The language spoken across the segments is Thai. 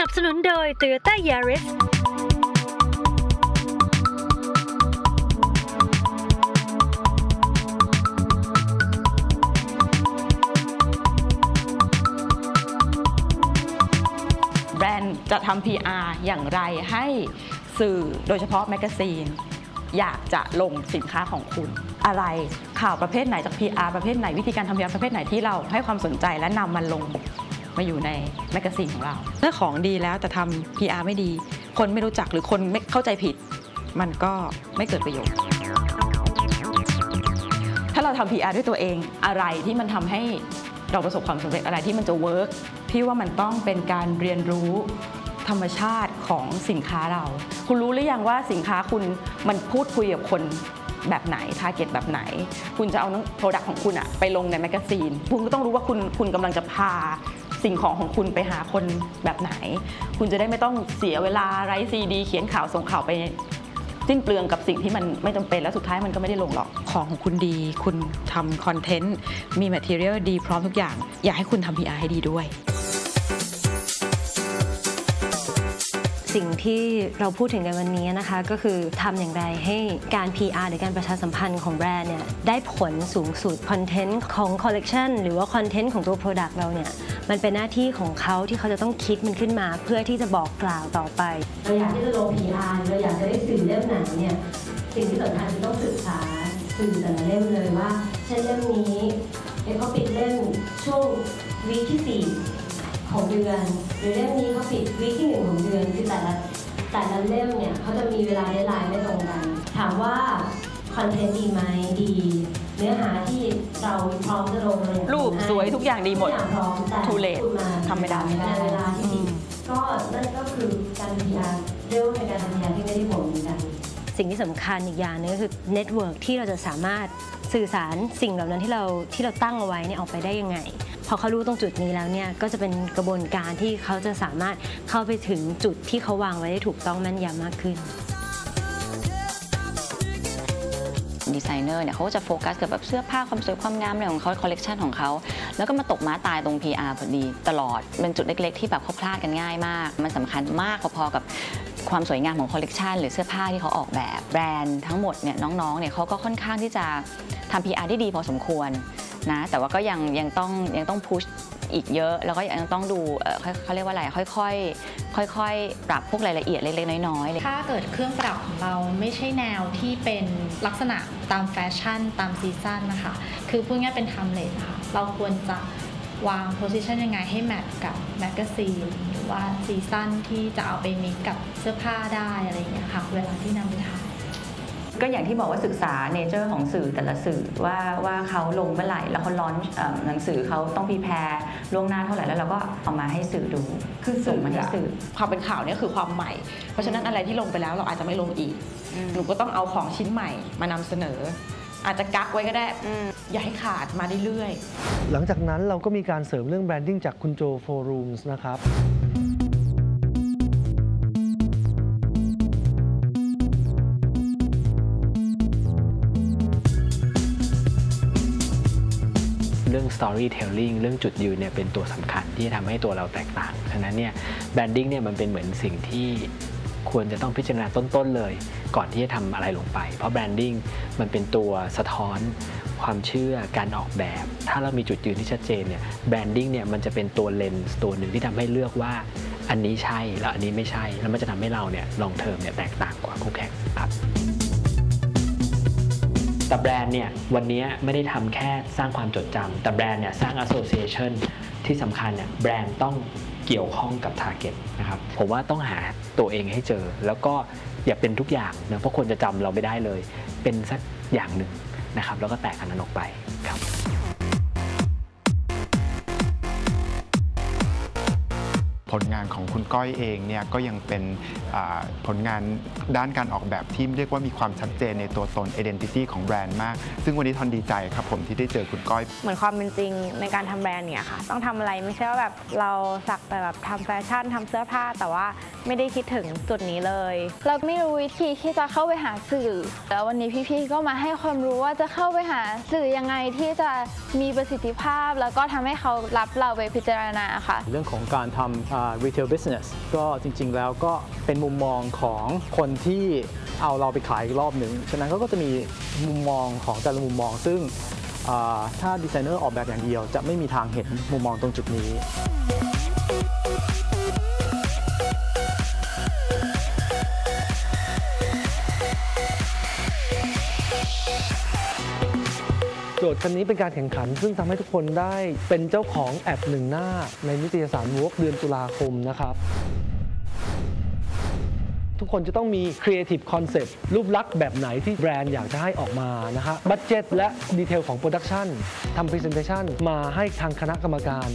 นับสนุนโดย Toyota Yaris แบรนด์จะทำ PR อย่างไรให้สื่อโดยเฉพาะแมกกาซีน อยากจะลงสินค้าของคุณ อะไรข่าวประเภทไหนจาก PR ประเภทไหนวิธีการทำ PR ประเภทไหนที่เราให้ความสนใจและนำมันลง มาอยู่ในแมกกาซีนของเราถ้าของดีแล้วแต่ทำ PR ไม่ดี คนไม่รู้จักหรือคนไม่เข้าใจผิด มันก็ไม่เกิดประโยชน์ ถ้าเราทำ PR ด้วยตัวเองอะไรที่มันทำให้เราประสบความสำเร็จอะไรที่มันจะเวิร์กพี่ว่ามันต้องเป็นการเรียนรู้ธรรมชาติของสินค้าเรา คุณรู้หรือยังว่าสินค้าคุณมันพูดคุยกับคนแบบไหน ทาร์เก็ตแบบไหน คุณจะเอาโปรดักต์ของคุณอะไปลงในแมกกาซีน คุณก็ต้องรู้ว่าคุณคุณกำลังจะพา สิ่งของของคุณไปหาคนแบบไหน คุณจะได้ไม่ต้องเสียเวลาไร้ซีดี เขียนข่าวส่งข่าวไปสิ้นเปลืองกับสิ่งที่มันไม่จำเป็นแล้วสุดท้ายมันก็ไม่ได้ลงหรอก ของของคุณดี คุณทำคอนเทนต์ มีแมทเทียลดีพร้อมทุกอย่าง อยากให้คุณทำ PR ให้ดีด้วย สิ่งที่เราพูดถึงในวันนี้นะคะก็คือทำอย่างไรให้การ PR หรือการประชาสัมพันธ์ของแบรนด์เนี่ยได้ผลสูงสุดคอนเทนต์ของคอลเลกชันหรือว่าคอนเทนต์ของตัว Product เราเนี่ยมันเป็นหน้าที่ของเขาที่เขาจะต้องคิดมันขึ้นมาเพื่อที่จะบอกกล่าวต่อไปเราอยากที่จะลง PR เราอยากจะได้สื่อเล่มไหนเนี่ยสิ่งที่สำคัญคือต้องศึกษาสื่อแต่ละเล่มเลยว่าเช่นเล่มนี้เอ๊ะเขาปิดเล่มช่วงวีคที่4ของเดือน หรือเล่มนี้เขาปิดวีคที่1ของเดือน แต่ละแต่ละเล่มเนี่ยเขาจะมีเวลาเดทไลน์ไม่ตรงกัน ถามว่าคอนเทนต์ดีไหมดี เนื้อหาที่เราพร้อมจะลงเราอยากรูปให้สวยทุกอย่างดีหมดทุกอย่างพร้อมแต่ Too late คุณมาทำไม่ได้ ในเวลาที่ผิดก็นั่นก็คือการทำยาเรียกว่าเป็นการทำยาที่ไม่ได้ผลเหมือนกันสิ่งที่สำคัญอีกอย่างหนึงก็คือเน็ตเวิร์กที่เราจะสามารถสื่อสารสิ่งเหล่านั้นที่เราที่เราตั้งเอาไว้เนี่ยออกไปได้ยังไง พอเขารู้ตรงจุดนี้แล้วเนี่ยก็จะเป็นกระบวนการที่เขาจะสามารถเข้าไปถึงจุดที่เขาวางไว้ได้ถูกต้องแม่นยำมากขึ้นดีไซเนอร์เนี่ยเขาก็จะโฟกัสกับแบบเสื้อผ้าความสวยความงามอะไรของเขาคอลเลกชันของเขา แล้วก็มาตกม้าตายตรง PR พอดีตลอด เป็นจุดเล็กๆ ที่แบบเขาพลาดกันง่ายมาก มันสำคัญมากพอๆกับความสวยงามของคอลเลกชันหรือเสื้อผ้าที่เขาออกแบบแบรนด์ทั้งหมดเนี่ยน้องๆเนี่ยเขาก็ค่อนข้างที่จะทำ PR ได้ดีพอสมควร นะ แต่ว่าก็ยังยังต้องยังต้องพุชอีกเยอะ แล้วก็ยังต้องดูเอ่อเขาเรียกว่าอะไรค่อยๆค่อยๆ ปรับพวกรายละเอียดเล็กๆน้อยๆเลยถ้าเกิดเครื่องประดับของเราไม่ใช่แนวที่เป็นลักษณะตามแฟชั่น ตามซีซั่นนะคะ คือพูดง่ายเป็นไทม์เลสค่ะเราควรจะวางโพสิชันยังไงให้แมทกับแมกกาซีนหรือว่าซีซั่นที่จะเอาไปมิกกับเสื้อผ้าได้อะไรอย่างเงี้ยค่ะ เวลาที่นำไปถ่าย ก็อย่างที่บอกว่าศึกษาเนเจอร์ของสื่อแต่ละสื่อว่าว่าเขาลงเมื่อไหร่ แล้วเขาร้อนหนังสือเขาต้องพีแพรล่วงหน้าเท่าไหร่แล้วเราก็เอามาให้สื่อดูคือส่งมาให้สื่อความเป็นข่าวเนี่ยคือความใหม่ เพราะฉะนั้นอะไรที่ลงไปแล้วเราอาจจะไม่ลงอีก หนูก็ต้องเอาของชิ้นใหม่มานำเสนอ อาจจะกักไว้ก็ได้อย่าให้ขาดมาเรื่อยๆหลังจากนั้นเราก็มีการเสริมเรื่องแบรนดิ้งจากคุณโจโฟรูมส์นะครับ รื่อง storytelling เรื่องจุดยืนเนี่ยเป็นตัวสำคัญที่จะทำให้ตัวเราแตกต่างฉะนั้นเนี่ย branding เนี่ยมันเป็นเหมือนสิ่งที่ควรจะต้องพิจารณาต้นๆเลย ก่อนที่จะทำอะไรลงไป เพราะ branding มันเป็นตัวสะท้อนความเชื่อการออกแบบ ถ้าเรามีจุดยืนที่ชัดเจนเนี่ย branding เนี่ยมันจะเป็นตัวเลนส์ตัวหนึ่งที่ทำให้เลือกว่าอันนี้ใช่แล้วอันนี้ไม่ใช่ แล้วมันจะทำให้เราเนี่ยลองเทอมเนี่ยแตกต่างกว่าคู่แข่งครับ แต่แบรนด์เนี่ยวันนี้ไม่ได้ทำแค่สร้างความจดจำแต่แบรนด์เนี่ยสร้าง association ที่สำคัญเนี่ยแบรนด์ต้องเกี่ยวข้องกับ target นะครับผมว่าต้องหาตัวเองให้เจอ แล้วก็อย่าเป็นทุกอย่างนะเพราะคนจะจำเราไม่ได้เลย เป็นสักอย่างหนึ่งนะครับแล้วก็แตกอันนั้นออกไปครับ ลงานของคุณก้อยเองเนี่ยก็ยังเป็นอ่าผลงานด้านการออกแบบที่เรียกว่ามีความชัดเจนในตัวตน identity ของแบรนด์มาก ซึ่งวันนี้ทอนดีใจครับผมที่ได้เจอคุณก้อย เหมือนความเป็นจริงในการทำแบรนด์เนี่ยค่ะ ต้องทำอะไรไม่ใช่ว่าแบบเราสักแต่แบบทำแฟชั่นทำเสื้อผ้าแต่ว่าไม่ได้คิดถึงจุดนี้เลย เราไม่รู้วิธีที่จะเข้าไปหาสื่อ แล้ววันนี้พี่ๆก็มาให้ความรู้ว่าจะเข้าไปหาสื่อยังไงที่จะมีประสิทธิภาพ แล้วก็ทำให้เขารับเราไปพิจารณาค่ะ เรื่องของการทำอ่า retail business ก็จริง ๆ แล้วก็เป็นมุมมองของคนที่เอาเราไปขายอีกรอบหนึ่ง ฉะนั้นเขาก็จะมีมุมมองของแต่ละมุมมอง ซึ่งถ้าดีไซเนอร์ออกแบบอย่างเดียว จะไม่มีทางเห็นมุมมองตรงจุดนี้ โจทย์คันนี้เป็นการแข่งขัน ซึ่งทำให้ทุกคนได้เป็นเจ้าของแอดหนึ่งหน้า ในนิตยสารวอ k เดือนตุลาคมนะครับ ทุกคนจะต้องมี Creative Concept รูปลักษณ์แบบไหนที่แบรนด์อยากจะให้ออกมานะฮะบัตเจ็ตและดีเทลของโปรดักชันทำ Presentation มาให้ทางคณะกรรมการ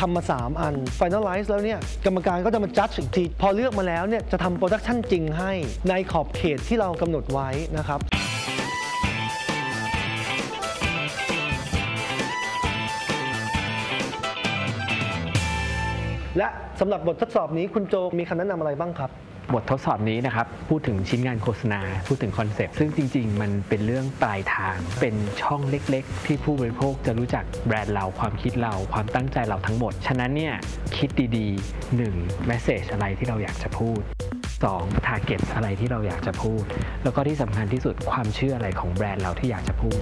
ทำมา 3 อัน Finalize แล้วเนี่ย กรรมการก็จะมาจัดอีกที พอเลือกมาแล้วเนี่ย จะทำโปรดักชันจริงให้ในขอบเขตที่เรากำหนดไว้นะครับ และสำหรับบททดสอบนี้คุณโจมีคำแนะนำอะไรบ้างครับ บททดสอบนี้นะครับ พูดถึงชิ้นงานโฆษณา พูดถึงคอนเซปต์ ซึ่งจริง ๆ มันเป็นเรื่องปลายทาง เป็นช่องเล็ก ๆ ที่ผู้บริโภคจะรู้จักแบรนด์เรา ความคิดเรา ความตั้งใจเราทั้งหมด ฉะนั้นเนี่ยคิดดีๆ 1. แมสเซจอะไรที่เราอยากจะพูด 2. ทาร์เก็ตอะไรที่เราอยากจะพูด แล้วก็ที่สำคัญที่สุดความเชื่ออะไรของแบรนด์เราที่อยากจะพูด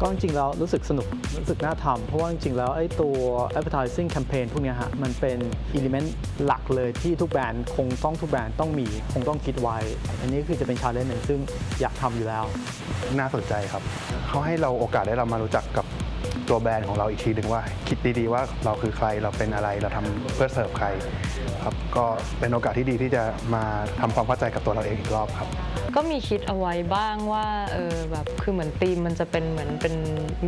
ก็จริงๆแล้วรู้สึกสนุกรู้สึกน่าทำเพราะว่าจริงๆแล้วไอ้ตัว advertising campaign พวกนี้ฮะมันเป็น element หลักเลยที่ทุกแบรนด์คงต้องทุกแบรนด์ต้องมีคงต้องคิดไว้ อันนี้คือจะเป็น challenge หนึ่งซึ่งอยากทำอยู่แล้ว น่าสนใจครับ เขาให้เราโอกาสได้เรามารู้จักกับตัวแบรนด์ของเราอีกทีหนึ่งว่า คิดดีๆว่าเราคือใครเราเป็นอะไรเราทำเพื่อเสิร์ฟใครครับก็เป็นโอกาสที่ดีที่จะมาทำความเข้าใจกับตัวเราเองอีกรอบครับ ก็มีคิดเอาไว้บ้างว่าเออแบบคือเหมือนธีมมันจะเป็นเหมือนเป็น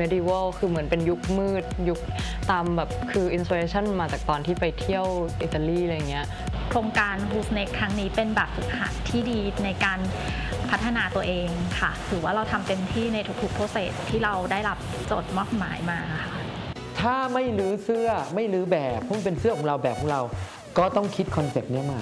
medieval คือเหมือนเป็นยุคมืดยุคตามแบบคือ inspiration มาจากตอนที่ไปเที่ยวอิตาลีอะไรเงี้ยโครงการ Who's Next ครั้งนี้เป็นแบบฝึกหัดที่ดีในการพัฒนาตัวเองค่ะถือว่าเราทำเต็มที่ในทุกๆ process ที่เราได้รับโจทย์มอบหมายมาค่ะถ้าไม่รื้อเสื้อไม่รื้อแบบเพราะมันเป็นเสื้อของเราแบบของเรา ก็ต้องคิดคอนเซปต์เนี้ยมา